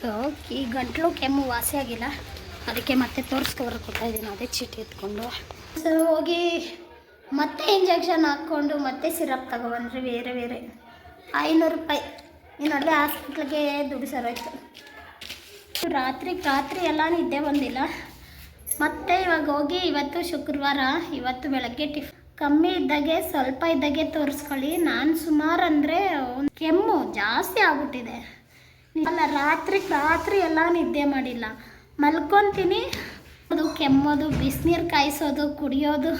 So ಈ ಗಂಟ್ಲು ಕೆಮ್ಮು ವಾಸಿ ಆಗಿಲ್ಲ. ಅದಕ್ಕೆ ಮತ್ತೆ ತೋರಿಸ್ಕೊಬರಕ್ಕೆ ಕೊಡ್ತಾ ಅದೇ ಚೀಟಿ ಎತ್ಕೊಂಡು. ಸೊ ಹೋಗಿ ಮತ್ತೆ ಇಂಜೆಕ್ಷನ್ ಹಾಕ್ಕೊಂಡು ಮತ್ತೆ ಸಿರಪ್ ತಗೊಬಂದ್ರಿ ಬೇರೆ ಬೇರೆ. ಐನೂರು ರೂಪಾಯಿ. ಇನ್ನು ಅಲ್ಲೇ ಹಾಸ್ಪಿಟ್ಲಿಗೆ ದುಡ್ಡು ಸರೋಯ್ತು ರಾತ್ರಿ ರಾತ್ರಿ ಎಲ್ಲ ನಿದ್ದೆ ಬಂದಿಲ್ಲ. ಮತ್ತೆ ಇವಾಗ ಹೋಗಿ ಇವತ್ತು ಶುಕ್ರವಾರ, ಇವತ್ತು ಬೆಳಗ್ಗೆ ಟಿಫ್. ಕಮ್ಮಿ ಇದ್ದಾಗೆ, ಸ್ವಲ್ಪ ಇದ್ದಾಗೆ ತೋರಿಸ್ಕೊಳ್ಳಿ. ನಾನು ಸುಮಾರು ಅಂದರೆ ಕೆಮ್ಮು ಜಾಸ್ತಿ ಆಗ್ಬಿಟ್ಟಿದೆ. ಅಲ್ಲ, ರಾತ್ರಿ ರಾತ್ರಿ ಎಲ್ಲ ನಿದ್ದೆ ಮಾಡಿಲ್ಲ. ಮಲ್ಕೊತೀನಿ. ಅದು ಕೆಮ್ಮೋದು, ಬಿಸಿನೀರು ಕಾಯಿಸೋದು, ಕುಡಿಯೋದು.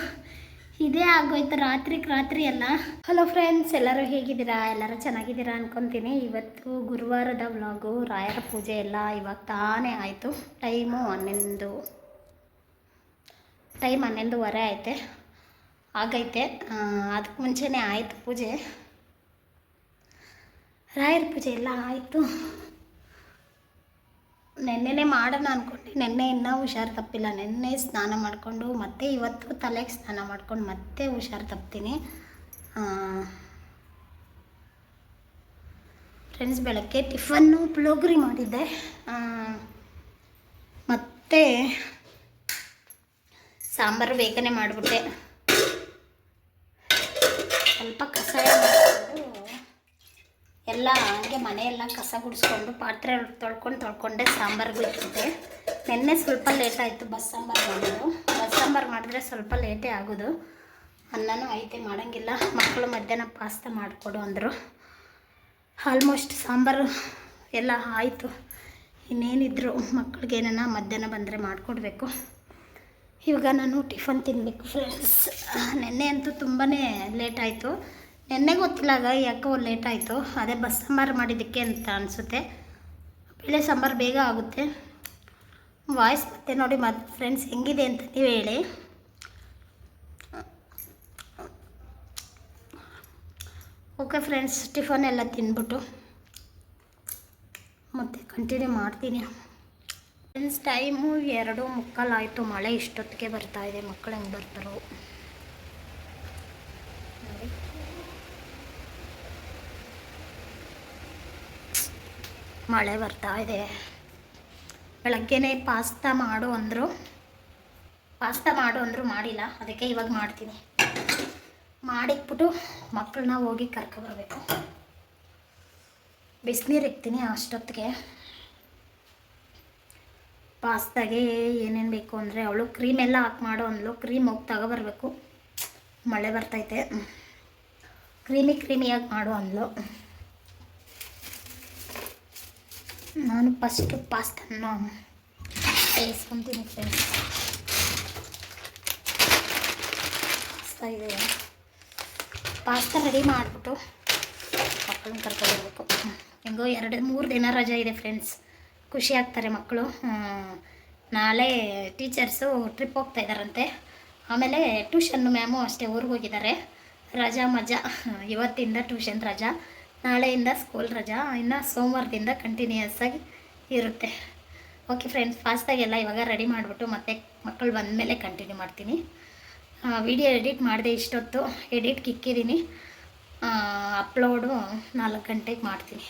ಇದೇ ಆಗೋಯ್ತು ರಾತ್ರಿ ರಾತ್ರಿ ಎಲ್ಲ. ಹಲೋ ಫ್ರೆಂಡ್ಸ್ ಎಲ್ಲರೂ ಹೇಗಿದ್ದೀರಾ? ಎಲ್ಲರೂ ಚೆನ್ನಾಗಿದ್ದೀರಾ ಅಂದ್ಕೊತೀನಿ ಇವತ್ತು ಗುರುವಾರದ ವ್ಲಾಗು, ರಾಯರ ಪೂಜೆ ಎಲ್ಲ ಇವಾಗ ತಾನೇ ಆಯಿತು. ಟೈಮು ಹನ್ನೊಂದು, ಟೈಮ್ ಹನ್ನೊಂದುವರೆ ಐತೆ ಆಗೈತೆ. ಅದಕ್ಕೆ ಮುಂಚೆನೇ ಆಯಿತು ಪೂಜೆ. ರಾಯರ ಪೂಜೆ ಎಲ್ಲ ಆಯಿತು. ನೆನ್ನೆನೇ ಮಾಡೋಣ ಅಂದ್ಕೊಂಡು ನೆನ್ನೆ ಇನ್ನೂ ಹುಷಾರು ತಪ್ಪಿಲ್ಲ. ನೆನ್ನೆ ಸ್ನಾನ ಮಾಡಿಕೊಂಡು, ಮತ್ತೆ ಇವತ್ತು ತಲೆಗೆ ಸ್ನಾನ ಮಾಡ್ಕೊಂಡು ಮತ್ತೆ ಹುಷಾರು ತಪ್ತೀನಿ. ಫ್ರೆಂಡ್ಸ್ ಬೆಳಗ್ಗೆ ಟಿಫನ್ನು ಪುಳೋಗ್ರಿ ಮಾಡಿದ್ದೆ. ಮತ್ತೆ ಸಾಂಬಾರು ಬೇಗನೆ ಮಾಡಿಬಿಟ್ಟೆ. ಸ್ವಲ್ಪ ಎಲ್ಲ ಹಂಗೆ ಮನೆಯೆಲ್ಲ ಕಸ ಗುಡಿಸ್ಕೊಂಡು ಪಾತ್ರೆ ತೊಳ್ಕೊಂಡು ತೊಳ್ಕೊಂಡೆ ಸಾಂಬಾರ್ಗೂ ಇಟ್ಟಿದ್ದೆ ನಿನ್ನೆ ಸ್ವಲ್ಪ ಲೇಟ್ ಆಯಿತು ಬಸ್ ಸಾಂಬಾರು ಮಾಡೋದು. ಬಸ್ ಸಾಂಬಾರು ಮಾಡಿದ್ರೆ ಸ್ವಲ್ಪ ಲೇಟೇ ಆಗೋದು. ಅನ್ನನೂ ಐತೆ ಮಾಡೋಂಗಿಲ್ಲ. ಮಕ್ಕಳು ಮಧ್ಯಾಹ್ನ ಪಾಸ್ತಾ ಮಾಡಿಕೊಡು ಅಂದರು. ಆಲ್ಮೋಸ್ಟ್ ಸಾಂಬಾರು ಎಲ್ಲ ಆಯಿತು. ಇನ್ನೇನಿದ್ರು, ಮಕ್ಕಳಿಗೆ ಏನಾನ ಮಧ್ಯಾಹ್ನ ಬಂದರೆ ಮಾಡಿಕೊಡ್ಬೇಕು. ಇವಾಗ ನಾನು ಟಿಫನ್ ತಿನ್ನಬೇಕು ಫ್ರೆಂಡ್ಸ್ ನೆನ್ನೆ ಅಂತೂ ತುಂಬಾ ಲೇಟ್ ಆಯಿತು. ನೆನ್ನೆ ಗೊತ್ತಿಲ್ಲ ಯಾಕೋ ಲೇಟ್ ಆಯಿತು. ಅದೇ ಬಸ್ ಸಾಂಬಾರು ಮಾಡಿದ್ದಕ್ಕೆ ಅಂತ ಅನಿಸುತ್ತೆ. ಬೇಳೆ ಸಾಂಬಾರು ಬೇಗ ಆಗುತ್ತೆ. ವಾಯ್ಸ್ ಮತ್ತೆ ನೋಡಿ ಮತ್ತೆ ಫ್ರೆಂಡ್ಸ್ ಹೆಂಗಿದೆ ಅಂತ ನೀವು ಹೇಳಿ. ಓಕೆ ಫ್ರೆಂಡ್ಸ್ ಟಿಫನ್ ಎಲ್ಲ ತಿನ್ಬಿಟ್ಟು ಮತ್ತೆ ಕಂಟಿನ್ಯೂ ಮಾಡ್ತೀನಿ. ಫ್ರೆಂಡ್ಸ್ ಟೈಮು ಎರಡು ಮುಕ್ಕಾಲಾಯಿತು ಮಳೆ ಇಷ್ಟೊತ್ತಿಗೆ ಬರ್ತಾ ಇದೆ. ಮಕ್ಕಳು ಹೆಂಗೆ ಬರ್ತಾರೋ. ಮಳೆ ಬರ್ತಾ ಇದೆ. ಬೆಳಗ್ಗೆನೇ ಪಾಸ್ತಾ ಮಾಡು ಅಂದರು. ಪಾಸ್ತಾ ಮಾಡು ಅಂದರು ಮಾಡಿಲ್ಲ. ಅದಕ್ಕೆ ಇವಾಗ ಮಾಡ್ತೀನಿ. ಮಾಡಿಕ್ಬಿಟ್ಟು ಮಕ್ಕಳನ್ನ ಹೋಗಿ ಕರ್ಕೊಬರ್ಬೇಕು ಬಿಸಿನೀರು ಇಕ್ತೀನಿ ಅಷ್ಟೊತ್ತಿಗೆ. ಪಾಸ್ತಾಗೆ ಏನೇನು ಬೇಕು ಅಂದರೆ ಅವಳು ಕ್ರೀಮ್ ಎಲ್ಲ ಹಾಕಿ ಮಾಡು ಅಂದ್ಲು. ಕ್ರೀಮ್ ಹೋಗಿ ತಗೊಬರ್ಬೇಕು ಮಳೆ ಬರ್ತೈತೆ ಕ್ರೀಮಿ ಕ್ರೀಮಿಯಾಗಿ ಮಾಡು ಅಂದ್ಲು. ನಾನು ಫಸ್ಟು ಪಾಸ್ತನ್ನು ಬೇಯಿಸ್ಕೊತೀನಿ ಫ್ರೆಂಡ್ಸ್ ಇದೆ. ಪಾಸ್ತಾ ರೆಡಿ ಮಾಡಿಬಿಟ್ಟು ಮಕ್ಕಳನ್ನ ಕರ್ಕೊಬರ್ಬೇಕು ಹೆಂಗೋ ಎರಡು, ಮೂರು ದಿನ ರಜೆ ಇದೆ ಫ್ರೆಂಡ್ಸ್ ಖುಷಿ ಆಗ್ತಾರೆ ಮಕ್ಕಳು. ನಾಳೆ ಟೀಚರ್ಸು ಟ್ರಿಪ್ ಹೋಗ್ತಾ ಇದ್ದಾರಂತೆ ಆಮೇಲೆ ಟ್ಯೂಷನ್ ಮ್ಯಾಮು ಅಷ್ಟೇ ಊರಿಗೆ ಹೋಗಿದ್ದಾರೆ. ರಜಾ ಮಜಾ, ಇವತ್ತಿಂದ ಟ್ಯೂಷನ್ ರಜಾ. ನಾಳೆಯಿಂದ ಸ್ಕೂಲ್ ರಜಾ, ಇನ್ನು ಸೋಮವಾರದಿಂದ ಕಂಟಿನ್ಯೂಯಸ್ ಆಗಿ ಇರುತ್ತೆ. ಓಕೆ ಫ್ರೆಂಡ್ಸ್ ಫಾಸ್ಟಾಗೆಲ್ಲ ಇವಾಗ ರೆಡಿ ಮಾಡಿಬಿಟ್ಟು ಮತ್ತೆ ಮಕ್ಕಳು ಬಂದಮೇಲೆ ಕಂಟಿನ್ಯೂ ಮಾಡ್ತೀನಿ. ವಿಡಿಯೋ ಎಡಿಟ್ ಮಾಡಿದೆ ಇಷ್ಟೊತ್ತು. ಎಡಿಟ್ ಇಕ್ಕಿದ್ದೀನಿ ಅಪ್ಲೋಡು ನಾಲ್ಕು ಗಂಟೆಗೆ ಮಾಡ್ತೀನಿ.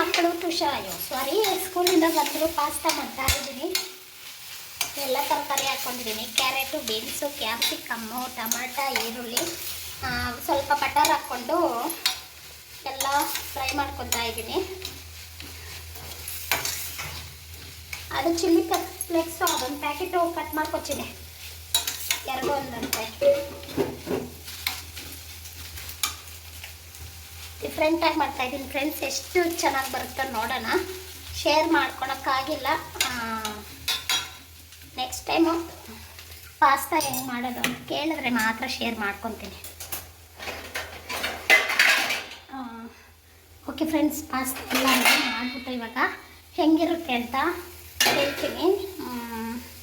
ಮಕ್ಕಳು ಅಯ್ಯೋ ಸಾರಿ ಸ್ಕೂಲಿಂದ ಬಂದರು ಪಾಸ್ತಾ ಮಾಡ್ತಾ ಇದ್ದೀನಿ. ಎಲ್ಲ ತರಕಾರಿ ಹಾಕ್ಕೊಂಡಿದ್ದೀನಿ ಕ್ಯಾರೆಟು ಬೀನ್ಸು ಕ್ಯಾಪ್ಸಿಕಮ್ಮು ಟಮಾಟ, ಈರುಳ್ಳಿ ಸ್ವಲ್ಪ ಬಟರ್ ಹಾಕ್ಕೊಂಡು ಎಲ್ಲ ಫ್ರೈ ಮಾಡ್ಕೊತಾ ಇದ್ದೀನಿ. ಅದು ಚಿಲ್ಲಿ ಕಟ್ ಫ್ಲೆಕ್ಸು, ಅದೊಂದು ಪ್ಯಾಕೆಟು ಕಟ್ ಮಾಡ್ಕೊತೀನಿ. ಎರಡು ಒಂದಂತೆ. ಡಿಫ್ರೆಂಟಾಗಿ ಮಾಡ್ತಾ ಇದ್ದೀನಿ ಫ್ರೆಂಡ್ಸ್ ಎಷ್ಟು ಚೆನ್ನಾಗಿ ಬರುತ್ತೋ ನೋಡೋಣ. ಶೇರ್ ಮಾಡ್ಕೊಳಕ್ಕಾಗಿಲ್ಲ ನೆಕ್ಸ್ಟ್ ಟೈಮು ಪಾಸ್ತಾ ಹೆಂಗೆ ಮಾಡೋದು ಕೇಳಿದ್ರೆ ಮಾತ್ರ ಶೇರ್ ಮಾಡ್ಕೊತೀನಿ. ಓಕೆ ಫ್ರೆಂಡ್ಸ್ ಪಾಸ್ತಾ ಎಲ್ಲ ಮಾಡಿಬಿಟ್ಟು ಇವಾಗ ಹೆಂಗಿರುತ್ತೆ ಅಂತ ಹೇಳ್ತೀನಿ.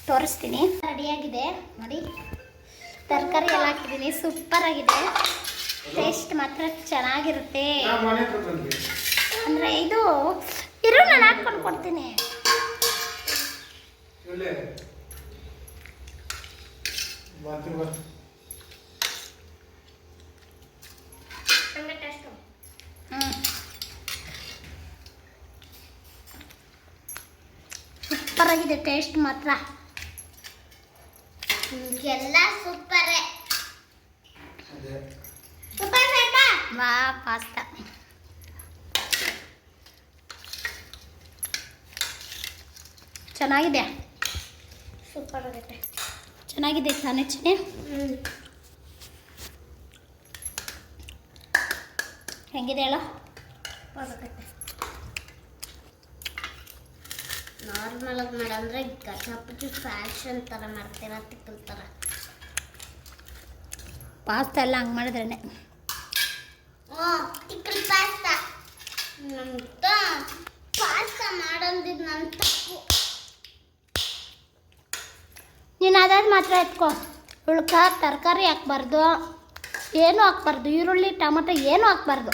ತೋರಿಸ್ತೀನಿ. ರೆಡಿಯಾಗಿದೆ. ನೋಡಿ, ತರಕಾರಿ ಎಲ್ಲ ಹಾಕಿದ್ದೀನಿ. ಸೂಪರ್ ಆಗಿದೆ. ಟೇಸ್ಟ್ ಮಾತ್ರ ಚೆನ್ನಾಗಿರುತ್ತೆ. ಅಂದರೆ ಇದು ಇರು ನಾನು ಹಾಕ್ಕೊಂಡು ಕೊಡ್ತೀನಿ. ಹ್ಞೂ ಸೂಪರ್ ಆಗಿದೆ ಟೇಸ್ಟ್ ಮಾತ್ರ. ಎಲ್ಲ ಸೂಪರೇ ಸೂಪರ್ ವಾ ಪಾಸ್ತಾ ಚೆನ್ನಾಗಿದೆ? ಸೂಪರ್ ಆಗುತ್ತೆ ಚೆನ್ನಾಗಿದೆ ತಾನೆ ಚಿನಿ ಹ್ಞೂ ಹೆಂಗಿದೆ ಹೇಳೋ? ನಾರ್ಮಲ್ ಆಗಿ ಮಾಡಂದ್ರೆ ಗಜಪತಿ ಫ್ಯಾಷನ್ ಥರ ಮಾಡ್ತೀರಾ ತಿಕ್ಕಲ್ ಥರ ಪಾಸ್ತಾ ಎಲ್ಲ ಹಂಗೆ ಮಾಡಿದ್ರೇನೆ? ಓ ತಿಕ್ಕಲ್ ಪಾಸ್ತಾ. ಪಾಸ್ತಾ ಮಾಡಂದಿದ್ದು ನನ್ನ ತಪ್ಪು. ನೀನು ಅದಾದ ಮಾತ್ರ ಎತ್ಕೊ. ಉಳ್ಕ ತರಕಾರಿ ಹಾಕ್ಬಾರ್ದು. ಏನೂ ಹಾಕ್ಬಾರ್ದು. ಈರುಳ್ಳಿ ಟೊಮೊಟೊ ಏನೂ ಹಾಕ್ಬಾರ್ದು.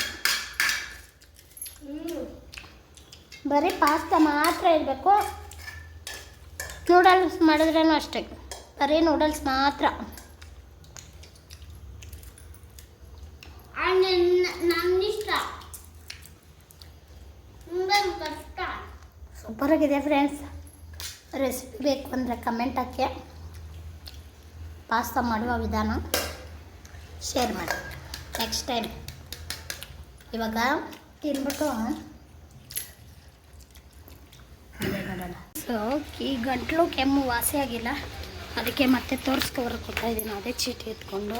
ಬರೀ ಪಾಸ್ತಾ ಮಾತ್ರ ಇರಬೇಕು. ನೂಡಲ್ಸ್ ಮಾಡಿದ್ರೂ ಅಷ್ಟೇ. ಬರೀ ನೂಡಲ್ಸ್ ಮಾತ್ರ. ಸೂಪರಾಗಿದೆ ಫ್ರೆಂಡ್ಸ್ ರೆಸಿಪಿ ಬೇಕು ಅಂದರೆ ಕಮೆಂಟ್ ಹಾಕಿ. ಪಾಸ್ತಾ ಮಾಡುವ ವಿಧಾನ ಶೇರ್ ಮಾಡಿ. ನೆಕ್ಸ್ಟ್ ಟೈಮ್ ಇವಾಗ ತಿನ್ಬಿಟ್ಟು ನೋಡೋಣ ಸೊ ಈ ಗಂಟ್ಲು ಕೆಮ್ಮು ವಾಸಿ ಆಗಿಲ್ಲ. ಅದಕ್ಕೆ ಮತ್ತೆ ತೋರಿಸ್ಕೊಬರಕ್ಕೆ ಕೊಡ್ತಾ ಇದ್ದೀನಿ. ಅದೇ ಚೀಟಿ ಎತ್ಕೊಂಡು.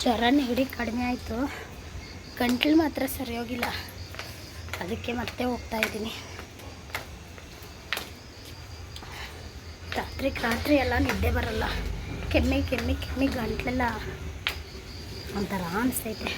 ಜ್ವರ ನೆಗಡಿ ಕಡಿಮೆ ಆಯಿತು. ಗಂಟ್ಲು ಮಾತ್ರ ಸರಿ ಹೋಗಿಲ್ಲ ಅದಕ್ಕೆ ಮತ್ತೆ ಹೋಗ್ತಾ ಇದ್ದೀನಿ. ರಾತ್ರಿ ರಾತ್ರಿ ಎಲ್ಲ ನಿದ್ದೆ ಬರಲ್ಲ. ಕೆಮ್ಮಿ ಕೆಮ್ಮಿ ಕೆಮ್ಮಿ ಗಂಟ್ಲೆಲ್ಲ ಒಂಥರ ಅನಿಸ್ತೈತೆ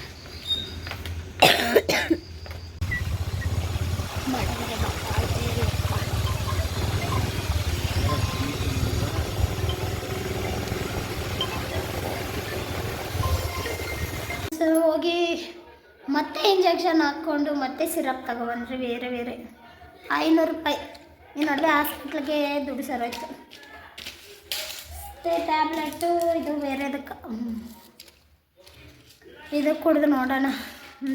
ಇಂಜೆಕ್ಷನ್ ಹಾಕ್ಕೊಂಡು ಮತ್ತೆ ಸಿರಪ್ ತಗೊಬಂದ್ರಿ ಬೇರೆ ಬೇರೆ. ಐನೂರು ರೂಪಾಯಿ. ಈ ನಡುವೆ ಹಾಸ್ಪಿಟ್ಲಿಗೆ ದುಡ್ಡು ಸರೋಯ್ತು ಮತ್ತೆ ಟ್ಯಾಬ್ಲೆಟ್ಟು ಇದು ಬೇರೆದಕ್ಕೆ. ಇದು ಕುಡಿದು ನೋಡೋಣ.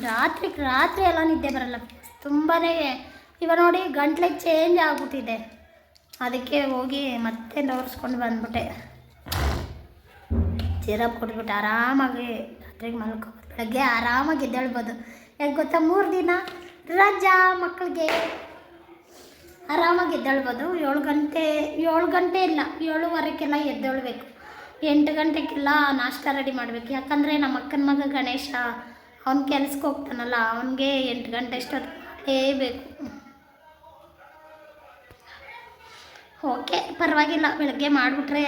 ರಾತ್ರಿ ರಾತ್ರಿ ಎಲ್ಲ ನಿದ್ದೆ ಬರಲ್ಲ. ತುಂಬಾ ಇವಾಗ ನೋಡಿ ಗಂಟ್ಲೆ ಚೇಂಜ್ ಆಗ್ಬಿಟ್ಟಿದೆ. ಅದಕ್ಕೆ ಹೋಗಿ ಮತ್ತೆ ನೋಡಿಸ್ಕೊಂಡು ಬಂದ್ಬಿಟ್ಟೆ. ಸಿರಪ್ ಕೊಟ್ಬಿಟ್ಟು ಆರಾಮಾಗಿ ರಾತ್ರಿಗೆ ಮಲ್ಕೊ ಬೆಳಗ್ಗೆ ಆರಾಮಾಗಿ ಎದ್ದೇಳ್ಬೋದು. ಯಾಕೆ ಗೊತ್ತಾ, ಮೂರು ದಿನ ರಜಾ ಮಕ್ಕಳಿಗೆ ಆರಾಮಾಗಿ ಎದ್ದೇಳ್ಬೋದು. ಏಳು ಗಂಟೆ ಏಳು ಗಂಟೆ ಇಲ್ಲ, ಏಳುವರೆಗೆಲ್ಲ ಎದ್ದೇಳ್ಬೇಕು. ಎಂಟು ಗಂಟೆಗೆಲ್ಲ ನಾಷ್ಟ ರೆಡಿ ಮಾಡಬೇಕು. ಯಾಕಂದರೆ ನಮ್ಮ ಅಕ್ಕನ ಮಗ ಗಣೇಶ, ಅವ್ನ ಕೆಲ್ಸಕ್ಕೆ ಹೋಗ್ತಾನಲ್ಲ, ಅವನಿಗೆ ಎಂಟು ಗಂಟೆ ಅಷ್ಟೊತ್ತು ಮಾಡಲೇಬೇಕು. ಓಕೆ, ಪರವಾಗಿಲ್ಲ, ಬೆಳಗ್ಗೆ ಮಾಡಿಬಿಟ್ರೆ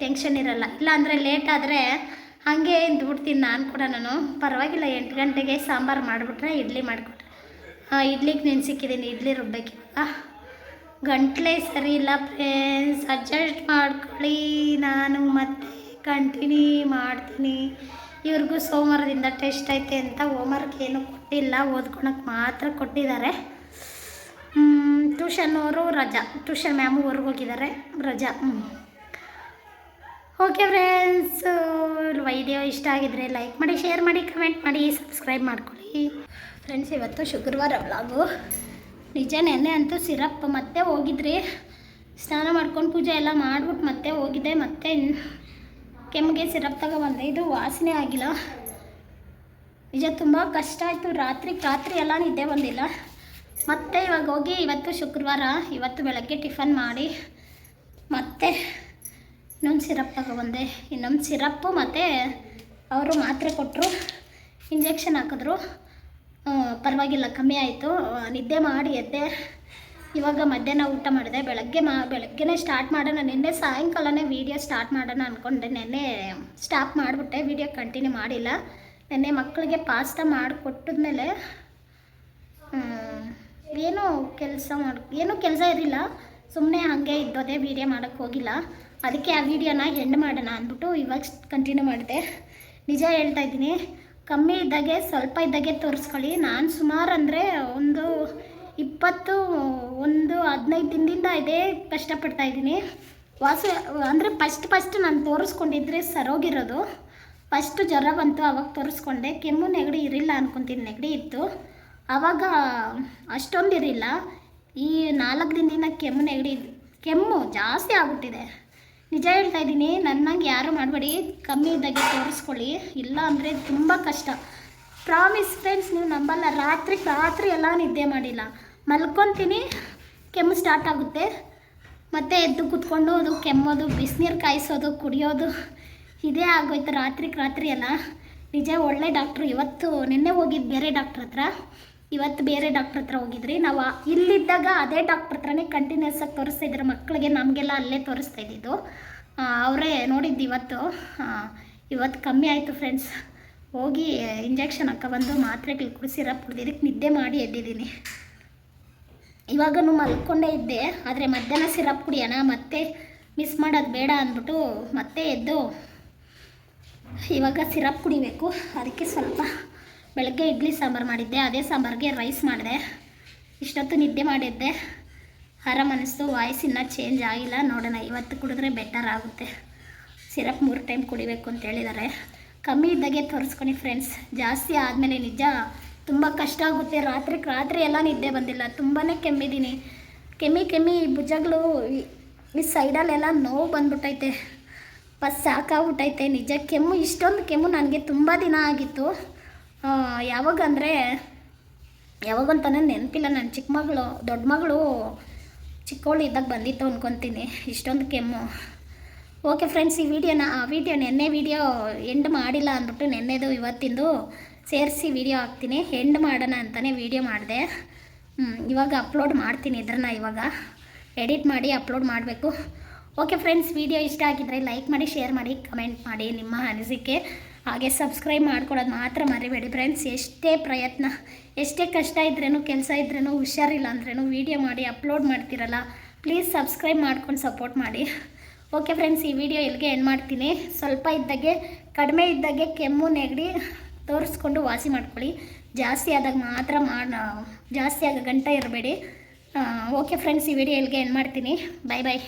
ಟೆನ್ಷನ್ ಇರಲ್ಲ. ಇಲ್ಲಾಂದರೆ ಲೇಟ್ ಆದರೆ ಹಾಗೆ ಬಿಡ್ತೀನಿ ನಾನು ಕೂಡ ನಾನು. ಪರವಾಗಿಲ್ಲ, ಎಂಟು ಗಂಟೆಗೆ ಸಾಂಬಾರು ಮಾಡಿಬಿಟ್ರೆ ಇಡ್ಲಿ ಮಾಡಿಕೊಟ್ರೆ. ಹಾಂ, ಇಡ್ಲಿಗೆ ನೆನ್ಸಿಕ್ಕಿದ್ದೀನಿ ಇಡ್ಲಿ ರುಬ್ಬೇಕು. ಇವಾಗ ಗಂಟ್ಲೆ ಸರಿ ಇಲ್ಲ ಫ್ರೆಂಡ್ಸ್ ಅಡ್ಜಸ್ಟ್ ಮಾಡ್ಕೊಳ್ಳಿ, ನಾನು ಮತ್ತೆ ಕಂಟಿನ್ಯೂ ಮಾಡ್ತೀನಿ. ಇವ್ರಿಗೂ ಸೋಮವಾರದಿಂದ ಟೆಸ್ಟ್ ಐತೆ ಅಂತ ಹೋಮ್ವರ್ಕ್ ಏನು ಕೊಟ್ಟಿಲ್ಲ ಓದ್ಕೊಳಕ್ಕೆ ಮಾತ್ರ ಕೊಟ್ಟಿದ್ದಾರೆ. ಟ್ಯೂಷನ್ ಅವರು ರಜಾ. ಟ್ಯೂಷನ್ ಮ್ಯಾಮು ಹೋಗಿದ್ದಾರೆ, ರಜಾ. ಓಕೆ ಫ್ರೆಂಡ್ಸ್ ವೈಡಿಯೋ ಇಷ್ಟ ಆಗಿದ್ರೆ ಲೈಕ್ ಮಾಡಿ ಶೇರ್ ಮಾಡಿ ಕಮೆಂಟ್ ಮಾಡಿ ಸಬ್ಸ್ಕ್ರೈಬ್ ಮಾಡ್ಕೊಳ್ಳಿ. ಫ್ರೆಂಡ್ಸ್ ಇವತ್ತು ಶುಕ್ರವಾರ ವ್ಲಾಗು ನಿಜ ನೆನ್ನೆ ಅಂತೂ ಸಿರಪ್ ಮತ್ತೆ ಹೋಗಿದ್ರಿ. ಸ್ನಾನ ಮಾಡ್ಕೊಂಡು ಪೂಜೆ ಎಲ್ಲ ಮಾಡ್ಬಿಟ್ಟು ಮತ್ತೆ ಹೋಗಿದ್ದೆ ಮತ್ತೆ ಕೆಮ್ಮಿಗೆ ಸಿರಪ್ ತಗೊಬಂದೆ. ಇದು ವಾಸನೆ ಆಗಿಲ್ಲ. ನಿಜ ತುಂಬ ಕಷ್ಟ ಆಯಿತು. ರಾತ್ರಿ ರಾತ್ರಿ ಎಲ್ಲ ನಿದ್ದೆ ಬಂದಿಲ್ಲ. ಮತ್ತೆ ಇವಾಗ ಹೋಗಿ ಇವತ್ತು ಶುಕ್ರವಾರ. ಇವತ್ತು ಬೆಳಗ್ಗೆ ಟಿಫನ್ ಮಾಡಿ. ಮತ್ತೆ ಇನ್ನೊಂದು ಸಿರಪ್ ತಗೊಬಂದೆ. ಇನ್ನೊಂದು ಸಿರಪ್ಪು ಮತ್ತು ಅವರು ಮಾತ್ರೆ ಕೊಟ್ಟರು ಇಂಜೆಕ್ಷನ್ ಹಾಕಿದ್ರು. ಪರವಾಗಿಲ್ಲ, ಕಮ್ಮಿ ಆಯಿತು. ನಿದ್ದೆ ಮಾಡಿ ಎದ್ದೆ. ಇವಾಗ ಮಧ್ಯಾಹ್ನ ಊಟ ಮಾಡಿದೆ. ಬೆಳಗ್ಗೆ ಮಾ, ಬೆಳಗ್ಗೆನೇ ಸ್ಟಾರ್ಟ್ ಮಾಡೋಣ. ನಿನ್ನೆ ಸಾಯಂಕಾಲನೇ ವೀಡಿಯೋ ಸ್ಟಾರ್ಟ್ ಮಾಡೋಣ ಅಂದ್ಕೊಂಡೆ ನೆನ್ನೆ ಸ್ಟಾಪ್ ಮಾಡಿಬಿಟ್ಟೆ. ವೀಡಿಯೋ ಕಂಟಿನ್ಯೂ ಮಾಡಿಲ್ಲ. ನೆನ್ನೆ ಮಕ್ಕಳಿಗೆ ಪಾಸ್ತಾ ಮಾಡಿಕೊಟ್ಟಿದ್ಮೇಲೆ ಏನೂ ಕೆಲಸ ಮಾಡಿ, ಏನೂ ಕೆಲಸ ಇರಲಿಲ್ಲ. ಸುಮ್ಮನೆ ಹಾಗೆ ಇದ್ದೋದೆ ವೀಡಿಯೋ ಮಾಡೋಕ್ಕೆ ಹೋಗಿಲ್ಲ. ಅದಕ್ಕೆ ಆ ವಿಡಿಯೋನ ಎಂಡ್ ಮಾಡೋಣ ಅಂದ್ಬಿಟ್ಟು ಇವಾಗ ಕಂಟಿನ್ಯೂ ಮಾಡಿದೆ. ನಿಜ ಹೇಳ್ತಾ ಇದ್ದೀನಿ, ಕಮ್ಮಿ ಇದ್ದಾಗೆ ಸ್ವಲ್ಪ ಇದ್ದಾಗೆ ತೋರಿಸ್ಕೊಳ್ಳಿ. ನಾನು ಸುಮಾರು ಅಂದರೆ ಒಂದು ಇಪ್ಪತ್ತು, ಒಂದು ಹದಿನೈದು ದಿನದಿಂದ ಇದೇ ಕಷ್ಟಪಡ್ತಾ ಇದ್ದೀನಿ. ವಾಸ, ಅಂದರೆ ಫಸ್ಟ್ ಫಸ್ಟ್ ನಾನು ತೋರಿಸ್ಕೊಂಡಿದ್ರೆ ಸರೋಗಿರೋದು. ಫಸ್ಟು ಜ್ವರ ಬಂತು, ಅವಾಗ ತೋರಿಸ್ಕೊಂಡೆ. ಕೆಮ್ಮು, ನೆಗಡಿ ಇರಿಲ್ಲ ಅನ್ಕೊತೀನಿ, ನೆಗಡಿ ಇತ್ತು. ಆವಾಗ ಅಷ್ಟೊಂದು ಇರಿಲ್ಲ ಈ ನಾಲ್ಕು ದಿನದಿಂದ ಕೆಮ್ಮು, ನೆಗಡಿ, ಕೆಮ್ಮು ಜಾಸ್ತಿ ಆಗ್ಬಿಟ್ಟಿದೆ. ನಿಜ ಹೇಳ್ತಾ ಇದ್ದೀನಿ, ನನ್ನಂಗೆ ಯಾರು ಮಾಡಬೇಡಿ, ಕಮ್ಮಿ ಇದ್ದಾಗೆ ತೋರಿಸ್ಕೊಳ್ಳಿ. ಇಲ್ಲ ಅಂದರೆ ತುಂಬ ಕಷ್ಟ. ಪ್ರಾಮಿಸ್ ಫ್ರೆಂಡ್ಸ್ ನೀವು ನಂಬಲ್ಲ. ರಾತ್ರಿ ರಾತ್ರಿ ಎಲ್ಲ ನಿದ್ದೆ ಮಾಡಿಲ್ಲ. ಮಲ್ಕೊತೀನಿ, ಕೆಮ್ಮು ಸ್ಟಾರ್ಟ್ ಆಗುತ್ತೆ. ಮತ್ತು ಎದ್ದು ಕುತ್ಕೊಂಡು ಅದು ಕೆಮ್ಮೋದು, ಬಿಸಿನೀರು ಕಾಯಿಸೋದು, ಕುಡಿಯೋದು, ಇದೇ ಆಗೋಯ್ತು ರಾತ್ರಿಗೆ ರಾತ್ರಿ ಎಲ್ಲ. ನಿಜ ಒಳ್ಳೆ ಡಾಕ್ಟ್ರು ಇವತ್ತು ನಿನ್ನೆ ಹೋಗಿದ್ದು ಬೇರೆ ಡಾಕ್ಟ್ರ್ ಹತ್ರ. ಇವತ್ತು ಬೇರೆ ಡಾಕ್ಟ್ರ್ ಹತ್ರ ಹೋಗಿದ್ರಿ. ನಾವು ಇಲ್ಲಿದ್ದಾಗ ಅದೇ ಡಾಕ್ಟ್ರ್ ಹತ್ರನೇ ಕಂಟಿನ್ಯೂಸ್ ಆಗಿ ತೋರಿಸ್ತಾ ಇದ್ರು. ಮಕ್ಕಳಿಗೆ ನಮಗೆಲ್ಲ ಅಲ್ಲೇ ತೋರಿಸ್ತಾ ಇದ್ದಿದ್ದು. ಅವರೇ ನೋಡಿದ್ದು ಇವತ್ತು. ಇವತ್ತು ಕಮ್ಮಿ ಆಯಿತು ಫ್ರೆಂಡ್ಸ್ ಹೋಗಿ ಇಂಜೆಕ್ಷನ್ ಬಂದು ಮಾತ್ರೆಗಳು ಕುಡಿಸಿ ಸಿರಪ್ ಇದಕ್ಕೆ ನಿದ್ದೆ ಮಾಡಿ ಎದ್ದಿದ್ದೀನಿ. ಇವಾಗನು ಮಲ್ಕೊಂಡೇ ಇದ್ದೆ. ಆದರೆ ಮಧ್ಯಾಹ್ನ ಸಿರಪ್ ಕುಡಿಯೋಣ, ಮತ್ತೆ ಮಿಸ್ ಮಾಡೋದು ಬೇಡ ಅಂದ್ಬಿಟ್ಟು ಮತ್ತೆ ಎದ್ದು ಇವಾಗ ಸಿರಪ್ ಕುಡಿಬೇಕು. ಅದಕ್ಕೆ ಸ್ವಲ್ಪ ಬೆಳಗ್ಗೆ ಇಡ್ಲಿ ಸಾಂಬಾರು ಮಾಡಿದ್ದೆ, ಅದೇ ಸಾಂಬಾರಿಗೆ ರೈಸ್ ಮಾಡಿದೆ. ಇಷ್ಟೊತ್ತು ನಿದ್ದೆ ಮಾಡಿದ್ದೆ. ಆರಾಮ್ ಅನ್ನಿಸ್ತು ವಾಯ್ಸ್ ಇನ್ನೂ ಚೇಂಜ್ ಆಗಿಲ್ಲ. ನೋಡೋಣ, ಇವತ್ತು ಕುಡಿದ್ರೆ ಬೆಟರ್ ಆಗುತ್ತೆ. ಸಿರಪ್ ಮೂರು ಟೈಮ್ ಕುಡಿಬೇಕು ಅಂತ ಹೇಳಿದ್ದಾರೆ. ಕಮ್ಮಿ ಇದ್ದಾಗೆ ತೋರಿಸ್ಕೊಳ್ಳಿ ಫ್ರೆಂಡ್ಸ್ ಜಾಸ್ತಿ ಆದಮೇಲೆ ನಿಜ, ತುಂಬ ಕಷ್ಟ ಆಗುತ್ತೆ. ರಾತ್ರಿ ರಾತ್ರಿ ಎಲ್ಲ ನಿದ್ದೆ ಬಂದಿಲ್ಲ. ತುಂಬಾ ಕೆಮ್ಮಿದ್ದೀನಿ. ಕೆಮ್ಮಿ ಕೆಮ್ಮಿ ಭುಜಗಳು, ಈ ಸೈಡಲ್ಲೆಲ್ಲ ನೋವು ಬಂದ್ಬಿಟ್ಟೈತೆ. ಬಸ್ ಸಾಕಾಗ್ಬಿಟ್ಟೈತೆ. ನಿಜ, ಕೆಮ್ಮು, ಇಷ್ಟೊಂದು ಕೆಮ್ಮು ನನಗೆ ತುಂಬ ದಿನ ಆಗಿತ್ತು. ಆ, ಯಾವಾಗ ಅಂದರೆ ಯಾವಾಗಂತಾನೆ ನೆನಪಿಲ್ಲ ನನ್ನ ಚಿಕ್ಕ ಮಗಳು ದೊಡ್ಡ ಮಗಳು ಚಿಕ್ಕವಳು ಇದ್ದಾಗ ಬಂದಿತ್ತು ಅಂದ್ಕೊತೀನಿ ಇಷ್ಟೊಂದು ಕೆಮ್ಮು. ಓಕೆ ಫ್ರೆಂಡ್ಸ್ ಈ ವಿಡಿಯೋನ ಆ ವಿಡಿಯೋ ನೆನ್ನೆ ವಿಡಿಯೋ ಎಂಡ್ ಮಾಡಿಲ್ಲ ಅಂದ್ಬಿಟ್ಟು ನೆನ್ನೆದು ಇವತ್ತಿಂದು ಸೇರಿಸಿ ವಿಡಿಯೋ ಹಾಕ್ತೀನಿ ಎಂಡ್ ಮಾಡೋಣ ಅಂತಲೇ ವಿಡಿಯೋ ಮಾಡಿದೆ. ಇವಾಗ ಅಪ್ಲೋಡ್ ಮಾಡ್ತೀನಿ ಇದ್ರನ್ನ ಇವಾಗ. ಎಡಿಟ್ ಮಾಡಿ ಅಪ್ಲೋಡ್ ಮಾಡಬೇಕು. ಓಕೆ ಫ್ರೆಂಡ್ಸ್ ವಿಡಿಯೋ ಇಷ್ಟ ಆಗಿದ್ದರೆ ಲೈಕ್ ಮಾಡಿ ಶೇರ್ ಮಾಡಿ ಕಮೆಂಟ್ ಮಾಡಿ ನಿಮ್ಮ ಅನಿಸಿಕೆ. ಹಾಗೆ ಸಬ್ಸ್ಕ್ರೈಬ್ ಮಾಡ್ಕೊಳ್ಳೋದು ಮಾತ್ರ ಮರಿಬೇಡಿ ಫ್ರೆಂಡ್ಸ್ ಎಷ್ಟೇ ಪ್ರಯತ್ನ, ಎಷ್ಟೇ ಕಷ್ಟ ಇದ್ರೇನು, ಕೆಲಸ ಇದ್ರೇನು, ಹುಷಾರಿಲ್ಲ ಅಂದ್ರೂ ವೀಡಿಯೋ ಮಾಡಿ ಅಪ್ಲೋಡ್ ಮಾಡ್ತಿರಲ್ಲ ಪ್ಲೀಸ್ ಸಬ್ಸ್ಕ್ರೈಬ್ ಮಾಡ್ಕೊಂಡು ಸಪೋರ್ಟ್ ಮಾಡಿ. ಓಕೆ ಫ್ರೆಂಡ್ಸ್ ಈ ವಿಡಿಯೋ ಇಲ್ಲಿಗೆ ಏನು ಮಾಡ್ತೀನಿ. ಸ್ವಲ್ಪ ಇದ್ದಾಗೆ, ಕಡಿಮೆ ಇದ್ದಾಗೆ ಕೆಮ್ಮು, ನೆಗಡಿ ತೋರಿಸ್ಕೊಂಡು ವಾಸಿ ಮಾಡ್ಕೊಳ್ಳಿ. ಜಾಸ್ತಿ ಆದಾಗ ಮಾತ್ರ ಮಾಡ, ಜಾಸ್ತಿ ಆಗ ಗಂಟೆ ಇರಬೇಡಿ. ಓಕೆ ಫ್ರೆಂಡ್ಸ್ ಈ ವಿಡಿಯೋ ಇಲ್ಲಿಗೆ ಏನು ಮಾಡ್ತೀನಿ. ಬಾಯ್ ಬಾಯ್